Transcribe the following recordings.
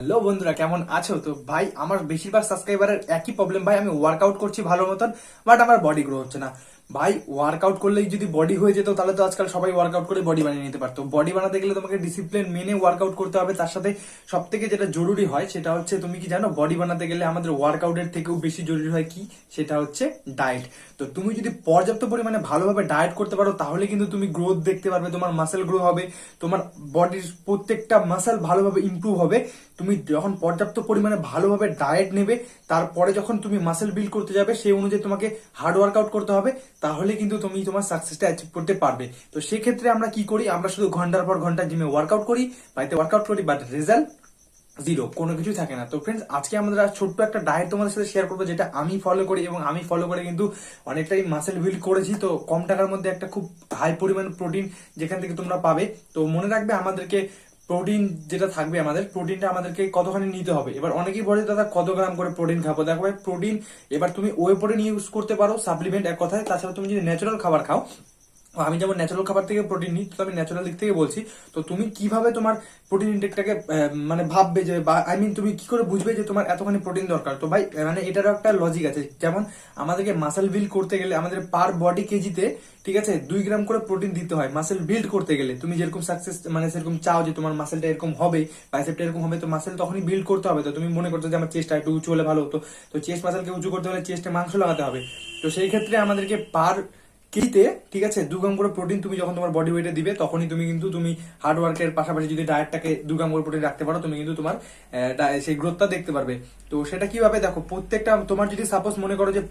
Hello বন্ধুরা, কেমন আছো? তো ভাই, আমার বেশিরভাগ সাবস্ক্রাইবারের একই প্রবলেম ভাই, আমি ওয়ার্কআউট করছি ভালো মতন বাট আমার বডি গ্রো হচ্ছে না। ভাই ওয়ার্কআউট করলেই যদি বডি হয়ে যেত, তাহলে তো আজকাল সবাই ওয়ার্কআউট করে বডি বানিয়ে নিতে পারতো। বডি বানাতে গেলে তোমাকে ডিসিপ্লিন মেনে ওয়ার্কআউট করতে হবে। তার সাথে সব থেকে যেটা জরুরি হয়, সেটা হচ্ছে, তুমি কি জানো বডি বানাতে গেলে আমাদের ওয়ার্কআউটের থেকেও বেশি জরুরি হয় কি? সেটা হচ্ছে ডায়েট তো তুমি যদি পর্যাপ্ত পরিমাণে ভালোভাবে ডায়েট করতে পারো, তাহলে কিন্তু তুমি গ্রোথ দেখতে পারবে, তোমার মাসেল গ্রো হবে, তোমার বডির প্রত্যেকটা মাসেল ভালোভাবে ইমপ্রুভ হবে। তুমি যখন পর্যাপ্ত পরিমাণে ভালোভাবে ডায়েট নেবে, তারপরে যখন তুমি মাসেল বিল্ড করতে যাবে, সেই অনুযায়ী তোমাকে হার্ড ওয়ার্কআউট করতে হবে। তাহলে কিন্তু তুমি তোমার সাকসেসটা অ্যাচিভ করতে পারবে। তো সেক্ষেত্রে আমরা কি করি? আমরা শুধু ঘণ্টার পর ঘণ্টা জিমে ওয়ার্কআউট করি বাড়িতে ওয়ার্কআউট করি বাট রেজাল্ট জিরো কোনো কিছুই থাকে না। তো ফ্রেন্ডস আজকে আমাদের ছোট্ট একটা ডায়েট তোমাদের সাথে শেয়ার করব, যেটা আমি ফলো করি এবং আমি ফলো করে কিন্তু অনেকটাই মাসেল বিল্ড করেছি। তো কম টাকার মধ্যে একটা খুব হাই পরিমাণ প্রোটিন যেখান থেকে তোমরা পাবে। তো মনে রাখবে আমাদেরকে প্রোটিন যেটা থাকবে আমাদের, প্রোটিনটা আমাদেরকে কতখানি নিতে হবে? এবার অনেকেই বলে, দাদা, কত গ্রাম করে প্রোটিন খাব? দেখো ভাই, প্রোটিন এবার তুমি ওয়ে প্রোটিন ইউজ করতে পারো, সাপ্লিমেন্ট এক কথায়। তাছাড়া তুমি যদি ন্যাচারাল খাবার খাও আমি যেমন ন্যাচারাল খাবার থেকে প্রোটিন নিই, তো আমি ন্যাচারাল দিক থেকে বলছি, তো তুমি কীভাবে তোমার প্রোটিন ইনটেকটাকে মানে ভাববে যে, বা আই মিন তুমি কি করে বুঝবে যে তোমার এতখানি প্রোটিন দরকার? তো ভাই মানে এটারও একটা লজিক আছে, যেমন আমাদেরকে মাসেল বিল্ড করতে গেলে, আমাদের পার বডি কেজিতে ঠিক আছে, দুই গ্রাম করে প্রোটিন দিতে হয় মাসেল বিল্ড করতে গেলে। তুমি যেরকম সাকসেস মানে সেরকম চাও যে তোমার মাসেলটা এরকম হবে বাইসেপটা এরকম হবে, তো মাসেল তখনই বিল্ড করতে হবে। তো তুমি মনে করছ যে আমার চেস্টটা একটু উঁচু হলে ভালো হতো, তো চেস্ট মাসেলকে উঁচু করতে হলে চেস্টে মাংস লাগাতে হবে। তো সেই ক্ষেত্রে আমাদেরকে পার কেজিতে ঠিক আছে, দু গ্রাম করে প্রোটিন তুমি যখন তোমার বডি ওয়েটে দিবে, তখনই তুমি কিন্তু তুমি হার্ড ওয়ার্কের পাশাপাশি যদি ডায়েটটাকে দু গ্রাম করে প্রোটিন রাখতে পারো, তুমি কিন্তু তোমার সেই গ্রোথটা দেখতে পারবে। তো সেটা কীভাবে দেখো, প্রত্যেকটা, তোমার যদি সাপোজ মনে করো যে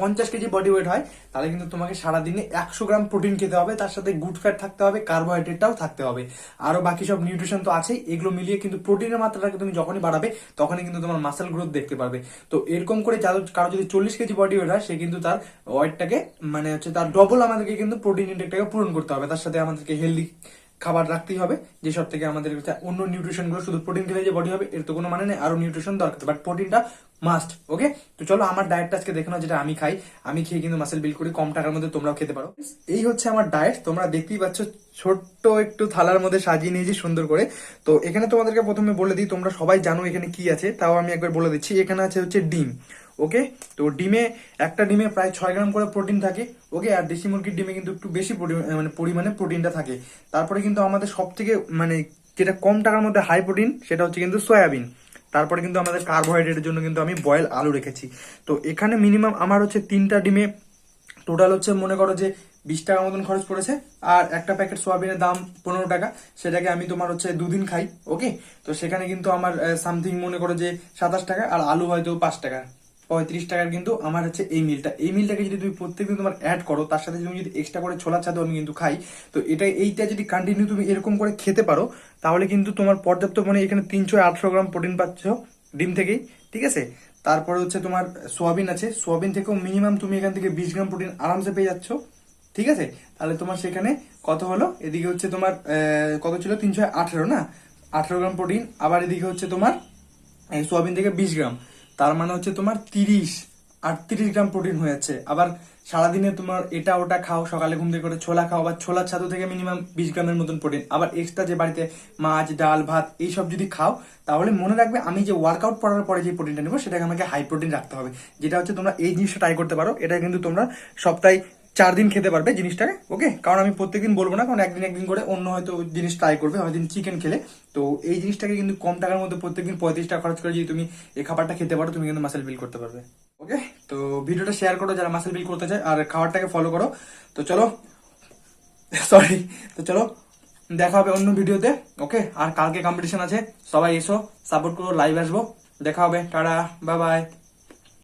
পঞ্চাশ কেজি বডি ওয়েট হয়, তাহলে কিন্তু তোমাকে সারাদিনে একশো গ্রাম প্রোটিন খেতে হবে, তার সাথে গুড ফ্যাট থাকতে হবে কার্বোহাইড্রেটটাও থাকতে হবে। আরও বাকি সব নিউট্রিশন তো আছেই, এগুলো মিলিয়ে কিন্তু প্রোটিনের মাত্রাটাকে তুমি যখনই বাড়াবে, তখনই কিন্তু তোমার মাসেল গ্রোথ দেখতে পারবে। তো এরকম করে কারও যদি চল্লিশ কেজি বডি ওয়েট হয়, সে কিন্তু তার ওয়েটটাকে মানে হচ্ছে তার ডবল আমাদেরকে কিন্তু প্রোটিন ইনটেকটাকে পূরণ করতে হবে। তার সাথে আমাদেরকে হেলদি খাবার রাখতেই হবে যেসব থেকে আমাদের অন্য নিউট্রিশনগুলো শুধু প্রোটিন খেলে যে বডি হবে, এর তো কোনো মানে নেই। আরও নিউট্রিশন দরকার। বাট প্রোটিনটা মাস্ট ওকে তো চলো আমার ডায়েটটা আজকে দেখে নাও যেটা আমি খাই। আমি খেয়ে কিন্তু মাসেল বিল করি, কম টাকার মধ্যে তোমরাও খেতে পারো। এই হচ্ছে আমার ডায়েট তোমরা দেখতেই পাচ্ছ ছোট্ট একটু থালার মধ্যে সাজিয়ে নিয়েছি সুন্দর করে। তো এখানে তোমাদেরকে প্রথমে বলে দিই, তোমরা সবাই জানো এখানে কি আছে, তাও আমি একবার বলে দিচ্ছি। এখানে আছে হচ্ছে ডিম ওকে তো ডিমে, একটা ডিমে প্রায় ছয় গ্রাম করে প্রোটিন থাকে ওকে আর দেশি মুরগির ডিমে কিন্তু একটু বেশি মানে পরিমাণে প্রোটিনটা থাকে। তারপরে কিন্তু আমাদের সব থেকে মানে যেটা কম টাকার মধ্যে হাই প্রোটিন সেটা হচ্ছে কিন্তু সয়াবিন। তারপরে কিন্তু আমাদের কার্বোহাইড্রেটের জন্য কিন্তু আমি বয়েল আলু রেখেছি। তো এখানে মিনিমাম আমার হচ্ছে তিনটা ডিমে টোটাল হচ্ছে মনে করো যে বিশ টাকা মতন খরচ পড়েছে, আর একটা প্যাকেট সোয়াবিনের দাম পনেরো টাকা। সেটাকে আমি তোমার হচ্ছে দুদিন খাই ওকে তো সেখানে কিন্তু আমার সামথিং মনে করো যে সাতাশ টাকা, আর আলু হয়তো পাঁচ টাকা। পঁয়ত্রিশ টাকার কিন্তু আমার হচ্ছে এই মিলটা এই মিলটাকে যদি তুমি প্রত্যেকদিন তোমার অ্যাড করো, তার সাথে তুমি যদি এক্সট্রা করে ছোলার ছাদও আমি কিন্তু খাই, তো এটা, এইটা যদি কন্টিনিউ তুমি এরকম করে খেতে পারো, তাহলে কিন্তু তোমার পর্যাপ্ত মানে এখানে তিনশো আটশো গ্রাম প্রোটিন পাচ্ছ ডিম থেকেই, ঠিক আছে? তারপরে হচ্ছে তোমার সোয়াবিন আছে, সোয়াবিন থেকেও মিনিমাম তুমি এখান থেকে বিশ গ্রাম প্রোটিন আরামসে পেয়ে যাচ্ছ, ঠিক আছে? তাহলে তোমার সেখানে কত হলো? এদিকে হচ্ছে তোমার কত ছিল? তিনশো আঠেরো না? আঠেরো গ্রাম প্রোটিন আবার এদিকে হচ্ছে তোমার সোয়াবিন থেকে বিশ গ্রাম। তার মানে হচ্ছে তোমার তিরিশ, আটত্রিশ গ্রাম প্রোটিন হয়ে যাচ্ছে। আবার সারাদিনে তোমার এটা ওটা খাও, সকালে ঘুম থেকে করে ছোলা খাও বা ছোলার ছাতু থেকে মিনিমাম বিশ গ্রামের মতন প্রোটিন আবার এক্সট্রা যে বাড়িতে মাছ, ডাল, ভাত, এইসব যদি খাও, তাহলে মনে রাখবে আমি যে ওয়ার্কআউট করার পরে যে প্রোটিনটা নেব, সেটাকে আমাকে হাই প্রোটিন রাখতে হবে। যেটা হচ্ছে তোমরা এই জিনিসটা ট্রাই করতে পারো, এটা কিন্তু তোমরা সপ্তাহে চার দিন খেতে পারবে জিনিসটাকে ওকে কারণ আমি প্রত্যেকদিন বলব না, কারণ একদিন একদিন করে অন্য হয়তো জিনিস ট্রাই করবে, হয়তো চিকেন খেলে। তো এই জিনিসটাকে কিন্তু কম টাকার মধ্যে প্রত্যেকদিন পঁয়ত্রিশ টাকা খরচ করে যদি তুমি এই খাবারটা খেতে পারো, তুমি কিন্তু মাসেল বিল করতে পারবে ওকে তো ভিডিওটা শেয়ার করো যারা মাসেল বিল করতে চায়, আর খাবারটাকে ফলো করো। তো চলো সরি তো চলো, দেখা হবে অন্য ভিডিওতে ওকে আর কালকে কম্পিটিশন আছে, সবাই এসো সাপোর্ট করো লাইভ আসব। দেখা হবে, টাটা বাই বাই